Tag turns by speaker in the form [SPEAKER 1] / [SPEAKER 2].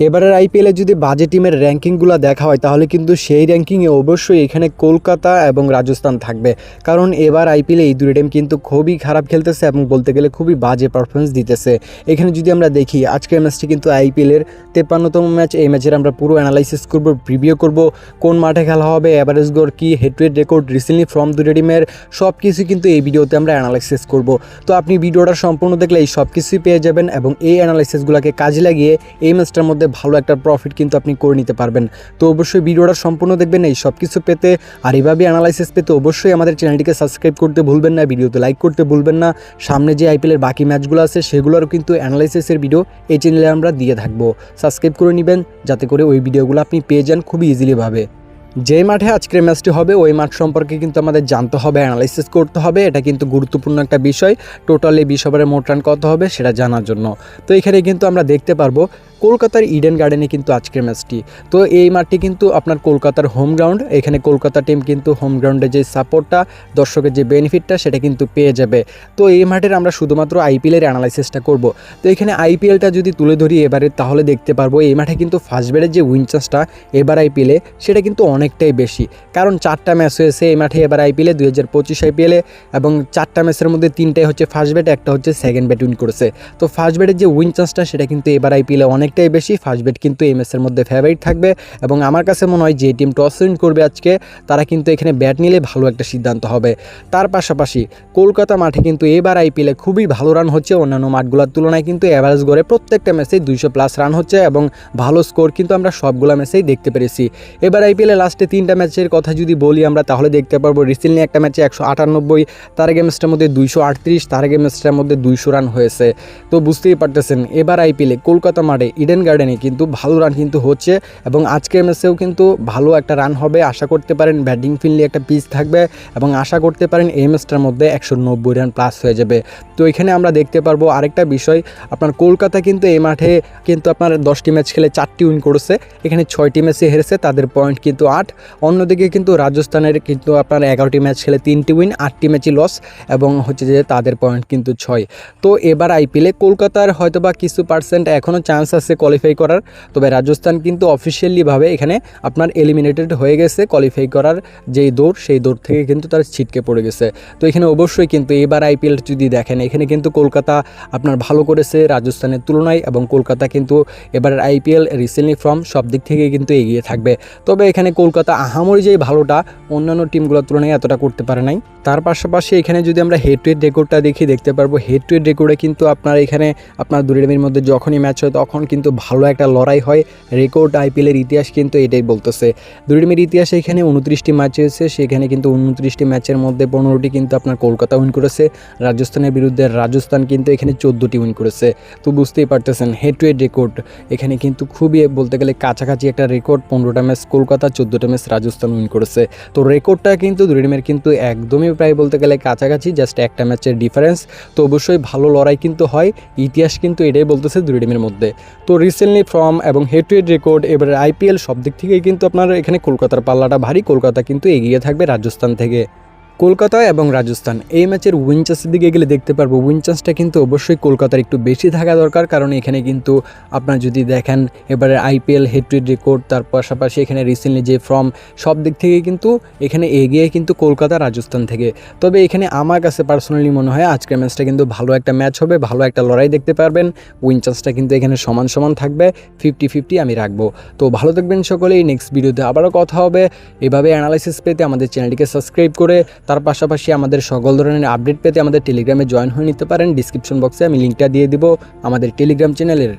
[SPEAKER 1] এবারের আইপিএলে যদি বাজে টিমের র্যাঙ্কিংগুলো দেখা হয়, তাহলে কিন্তু সেই র্যাঙ্কিংয়ে অবশ্যই এখানে কলকাতা এবং রাজস্থান থাকবে। কারণ এবার আইপিএলে এই দুটো টিম কিন্তু খুবই খারাপ খেলতেছে এবং বলতে গেলে খুবই বাজে পারফরমেন্স দিতেছে। এখানে যদি আমরা দেখি, আজকের ম্যাচটি কিন্তু আইপিএলের তেপ্পান্নতম ম্যাচ এই ম্যাচের আমরা পুরো অ্যানালাইসিস করব প্রিভিউ করব, কোন মাঠে খেলা হবে অ্যাভারেজ গড় কী head to head record recently from দুটো টিমের সব কিছু কিন্তু এই ভিডিওতে আমরা অ্যানালাইসিস করব। তো আপনি ভিডিওটা সম্পূর্ণ দেখলে এই সব কিছুই পেয়ে যাবেন এবং এই অ্যানালাইসিসগুলোকে কাজে লাগিয়ে এই ম্যাচটার মধ্যে ভালো একটা প্রফিট কিন্তু আপনি করে নিতে পারবেন। তো অবশ্যই ভিডিওটা সম্পূর্ণ দেখবেন, এই সব কিছু পেতে আর এভাবে অ্যানালাইসিস পেতে অবশ্যই আমাদের চ্যানেলটিকে সাবস্ক্রাইব করতে ভুলবেন না, ভিডিওতে লাইক করতে ভুলবেন না। সামনে যে আইপিএলের বাকি ম্যাচগুলো আছে, সেগুলোরও কিন্তু অ্যানালাইসিসের ভিডিও এই চ্যানেলে আমরা দিয়ে থাকব। সাবস্ক্রাইব করে নেবেন, যাতে করে ওই ভিডিওগুলো আপনি পেয়ে যান খুবই ইজিলিভাবে যে মাঠে আজকের ম্যাচটি হবে, ওই মাঠ সম্পর্কে কিন্তু আমাদের জানতে হবে অ্যানালাইসিস করতে হবে, এটা কিন্তু গুরুত্বপূর্ণ একটা বিষয়। টোটালি বিশ মোট রান কত হবে, সেটা জানার জন্য। তো এখানে কিন্তু আমরা দেখতে পারব কলকাতার ইডেন গার্ডেনে কিন্তু আজকের ম্যাচটি তো এই মাঠটি কিন্তু আপনার কলকাতার হোম গ্রাউন্ড এখানে কলকাতা টিম কিন্তু হোম গ্রাউন্ডে যে সাপোর্টটা দর্শকের যে বেনিফিটটা সেটা কিন্তু পেয়ে যাবে। তো এই মাঠের আমরা শুধুমাত্র আইপিএলের অ্যানালাইসিসটা করব। তো এখানে আইপিএলটা যদি তুলে ধরি এবারে, তাহলে দেখতে পারব এই মাঠে কিন্তু ফার্স্ট বেডের যে উইন চান্সটা এবার আইপিএলে সেটা কিন্তু অনেকটাই বেশি। কারণ চারটা ম্যাচ হয়েছে এই মাঠে এবার আইপিএলে দুই হাজার পঁচিশ আইপিএলে এবং চারটা ম্যাচের মধ্যে তিনটাই হচ্ছে ফার্স্ট ব্যাট একটা হচ্ছে সেকেন্ড ব্যাট উইন করেছে। তো ফার্স্ট ব্যাটের যে উইন চান্সটা সেটা কিন্তু এবার আইপিএলে অনেকটাই বেশি ফার্স্ট ব্যাট কিন্তু এই ম্যাচের মধ্যে ফেভারিট থাকবে এবং আমার কাছে মনে হয় যে টিম টস উইন করবে আজকে, তারা কিন্তু এখানে ব্যাট নিলে ভালো একটা সিদ্ধান্ত হবে। তার পাশাপাশি কলকাতা মাঠে কিন্তু এবার আইপিএলে খুবই ভালো রান হচ্ছে, অন্যান্য মাঠগুলোর তুলনায় কিন্তু অ্যাভারেজ গড়ে প্রত্যেকটা ম্যাচেই দুইশো প্লাস রান হচ্ছে এবং ভালো স্কোর কিন্তু আমরা সবগুলো ম্যাচেই দেখতে পেরেছি। এবার আইপিএলে লাস্টে তিনটা ম্যাচের কথা যদি বলি আমরা, তাহলে দেখতে পারব রিসেন্টলি একটা ম্যাচে একশো আটানব্বই, তার আগে ম্যাচটার মধ্যে দুইশো আটত্রিশ, তার আগে ম্যাচটার মধ্যে দুইশো রান হয়েছে। তো বুঝতেই পারতেছেন, এবার আইপিএলে কলকাতা মাঠে ইডেন গার্ডেনে কিন্তু ভালো রান কিন্তু হচ্ছে এবং আজকের ম্যাচেও কিন্তু ভালো একটা রান হবে। আশা করতে পারেন ব্যাটিং ফিল্ডে একটা পিচ থাকবে এবং আশা করতে পারেন এই ম্যাচটার মধ্যে একশো নব্বই রান প্লাস হয়ে যাবে। তো এখানে আমরা দেখতে পারব আরেকটা বিষয়, আপনার কলকাতা কিন্তু এই মাঠে কিন্তু আপনার দশটি ম্যাচ খেলে চারটি উইন করেছে। এখানে ছয়টি ম্যাচে হেরেছে, তাদের পয়েন্ট কিন্তু আট। অন্যদিকে কিন্তু রাজস্থানের কিন্তু আপনার এগারোটি ম্যাচ খেলে তিনটি উইন আটটি ম্যাচই লস এবং হচ্ছে যে তাদের পয়েন্ট কিন্তু ছয়। তো এবার আইপিএলে কলকাতার হয়তোবা কিছু পার্সেন্ট এখনও চান্স আছে কোয়ালিফাই করার। তবে রাজস্থান কিন্তু অফিসিয়ালিভাবে এখানে আপনার এলিমিনেটেড হয়ে গেছে কোয়ালিফাই করার যেই দৌড়, সেই দৌড় থেকে কিন্তু তার ছিটকে পড়ে গেছে। তো এখানে অবশ্যই কিন্তু এবার আইপিএল যদি দেখেন, এখানে কিন্তু কলকাতা আপনার ভালো করেছে রাজস্থানের তুলনায় এবং কলকাতা কিন্তু এবার আইপিএল রিসেন্টলি ফ্রম সব দিক থেকে কিন্তু এগিয়ে থাকবে। তবে এখানে কলকাতা আহামরি যেই ভালোটা অন্যান্য টিমগুলোর তুলনায় এতটা করতে পারে নাই। তার পাশাপাশি এখানে যদি আমরা হেড টু হেড রেকর্ডটা দেখি, দেখতে পারব হেড টু হেড রেকর্ডে কিন্তু আপনার এখানে আপনার দুই টিমের মধ্যে যখনই ম্যাচ হয় তখন কিন্তু ভালো একটা লড়াই হয়। রেকর্ড আইপিএলের ইতিহাস কিন্তু এটাই বলতেছে। দুই টিমের ইতিহাসে এখানে উনত্রিশটি ম্যাচ হয়েছে, সেখানে কিন্তু উনত্রিশটি ম্যাচের মধ্যে পনেরোটি কিন্তু আপনার কলকাতা উইন করেছে। রাজস্থানের বিরুদ্ধে রাজস্থান কিন্তু এখানে চোদ্দোটি উইন করেছে। তো বুঝতেই পারতেছেন হেড টু হেড রেকর্ড এখানে কিন্তু খুবই বলতে গেলে কাছাকাছি একটা রেকর্ড পনেরোটা ম্যাচ কলকাতা, চোদ্দোটা ম্যাচ রাজস্থান উইন করেছে। তো রেকর্ডটা কিন্তু দুই টিমের কিন্তু একদমই প্রায় বলতে গেলে কাছাকাছি জাস্ট একটা ম্যাচের ডিফারেন্স তো অবশ্যই ভালো লড়াই কিন্তু হয়, ইতিহাস কিন্তু এটাই বলতেছে দুই টিমের মধ্যে। রিসেন্টলি ফর্ম এবং হেড টু হেড রেকর্ড এবারে আইপিএল সব দিক থেকেই কিন্তু আপনার এখানে কলকাতার পাল্লাটা ভারী, কলকাতা কিন্তু এগিয়ে থাকবে রাজস্থান থেকে। কলকাতা এবং রাজস্থান। এই ম্যাচের উইন চান্সের দিকে গেলে দেখতে পারব উইন চান্সটা কিন্তু অবশ্যই কলকাতার একটু বেশি থাকা দরকার, কারণ এখানে কিন্তু আপনার যদি দেখেন, এবারে আইপিএল হেড টু রেকর্ড তার পাশাপাশি এখানে রিসেন্টলি যে ফর্ম সব দিক থেকে কিন্তু এখানে এগিয়ে কিন্তু কলকাতা, রাজস্থান থেকে। তবে এখানে আমার কাছে পার্সোনালি মনে হয়, আজকের ম্যাচটা কিন্তু ভালো একটা ম্যাচ হবে, ভালো একটা লড়াই দেখতে পারবেন। উইন চান্সটা কিন্তু এখানে সমান সমান থাকবে ফিফটি ফিফটি আমি রাখব। তো ভালো থাকবেন সকলেই নেক্সট ভিডিওতে আবারও কথা হবে। এভাবে অ্যানালাইসিস পেতে আমাদের চ্যানেলটিকে সাবস্ক্রাইব করে তার পাশাপাশি আমাদের সকল ধরনের আপডেট পেতে আমাদের টেলিগ্রামে জয়েন হয়ে নিতে পারেন। ডিসক্রিপশন বক্সে আমি লিঙ্কটা দিয়ে দিব আমাদের টেলিগ্রাম চ্যানেলের